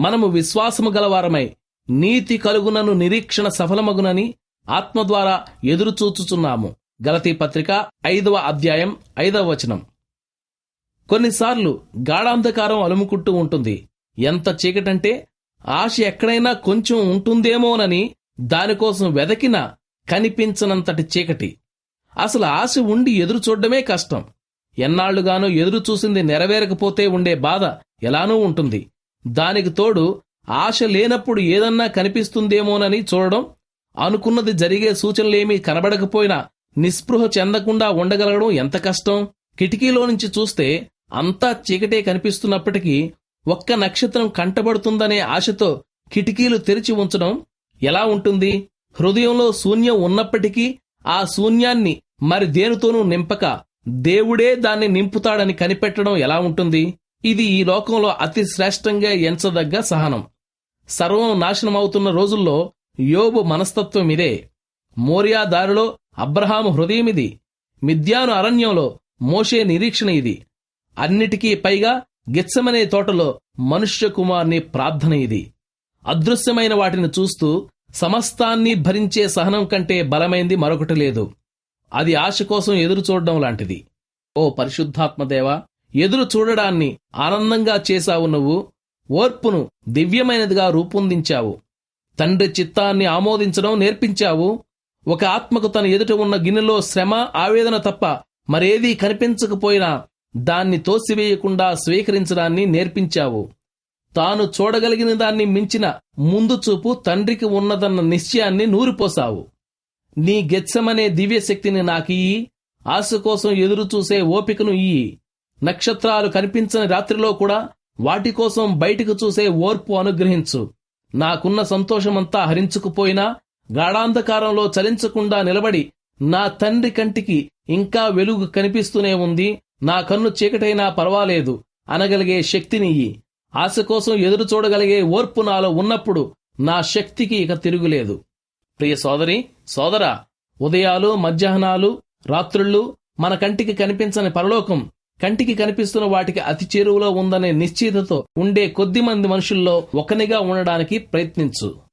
మనము విశ్వాసము గలవారమై నీతి కలుగునను నిరీక్షణ సఫలమగునని ఆత్మ ద్వారా ఎదురుచూచుచున్నాము. గలతీ పత్రిక ఐదవ అధ్యాయం ఐదవ వచనం. కొన్నిసార్లు గాఢాంధకారం అలుముకుంటూ ఉంటుంది. ఎంత చీకటంటే ఆశ ఎక్కడైనా కొంచెం ఉంటుందేమోనని దానికోసం వెదకిన కనిపించనంతటి చీకటి. అసలు ఆశ ఉండి ఎదురు చూడడమే కష్టం. ఎన్నాళ్ళుగానో ఎదురు చూసింది నెరవేరకపోతే ఉండే బాధ ఎలానూ ఉంటుంది. దానికి తోడు ఆశ లేనప్పుడు ఏదన్నా కనిపిస్తుందేమోనని చూడడం అనుకున్నది జరిగే సూచనలేమీ కనబడకపోయినా నిస్పృహ చెందకుండా ఉండగలగడం ఎంత కష్టం? కిటికీలో నుంచి చూస్తే అంతా చీకటే కనిపిస్తున్నప్పటికీ ఒక్క నక్షత్రం కంటబడుతుందనే ఆశతో కిటికీలు తెరిచి ఉంచడం ఎలా ఉంటుంది? హృదయంలో శూన్యం ఉన్నప్పటికీ ఆ శూన్యాన్ని మరి దేనితోనూ నింపక దేవుడే దాన్ని నింపుతాడని కనిపెట్టడం ఎలా ఉంటుంది? ఇది ఈ లోకంలో అతి శ్రేష్టంగా ఎంచదగ్గ సహనం. సర్వం నాశనమవుతున్న రోజుల్లో యోబు మనస్తత్వం ఇదే. మోరియా దారిలో అబ్రహాము హృదయమిది మిద్యాను అరణ్యంలో మోషే నిరీక్షణ ఇది. అన్నిటికీ పైగా గిచ్చమనే తోటలో మనుష్య కుమార్ని ప్రార్థన ఇది. అదృశ్యమైన వాటిని చూస్తూ సమస్తాన్ని భరించే సహనం కంటే బలమైంది మరొకటి లేదు. అది ఆశ కోసం ఎదురు చూడడం లాంటిది. ఓ పరిశుద్ధాత్మదేవా ఎదురు చూడడాన్ని ఆనందంగా చేశావు నువ్వు ఓర్పును దివ్యమైనదిగా రూపొందించావు. తండ్రి చిత్తాన్ని ఆమోదించడం నేర్పించావు. ఒక ఆత్మకు తన ఎదుట ఉన్న గిన్నెలో శ్రమ ఆవేదన తప్ప మరేదీ కనిపించకపోయినా దాన్ని తోసివేయకుండా స్వీకరించడాన్ని నేర్పించావు. తాను చూడగలిగిన దాన్ని మించిన ముందు చూపు తండ్రికి ఉన్నదన్న నిశ్చయాన్ని నూరిపోసావు. నీ గెచ్చమనే దివ్యశక్తిని నాకియ్యి ఆశ కోసం ఎదురు చూసే ఓపికను ఇయ్యి. నక్షత్రాలు కనిపించని రాత్రిలో కూడా వాటి కోసం బయటికి చూసే ఓర్పు అనుగ్రహించు. నాకున్న సంతోషమంతా హరించుకుపోయినా గాఢాంధకారంలో చలించకుండా నిలబడి నా తండ్రి కంటికి ఇంకా వెలుగు కనిపిస్తూనే ఉంది. నా కన్ను చీకటైనా పర్వాలేదు. అనగలిగే శక్తినియ్యి ఆశ కోసం ఎదురు చూడగలిగే ఓర్పు నాలో ఉన్నప్పుడు నా శక్తికి ఇక తిరుగులేదు. ప్రియ సోదరి సోదరా ఉదయాలు మధ్యాహ్నాలు రాత్రుళ్ళు మన కంటికి కనిపించని పరలోకం కంటికి కనిపిస్తున్న వాటికి అతి చేరువలో ఉందనే నిశ్చితతో ఉండే కొద్ది మంది మనుషుల్లో ఒకనిగా ఉండడానికి ప్రయత్నించు.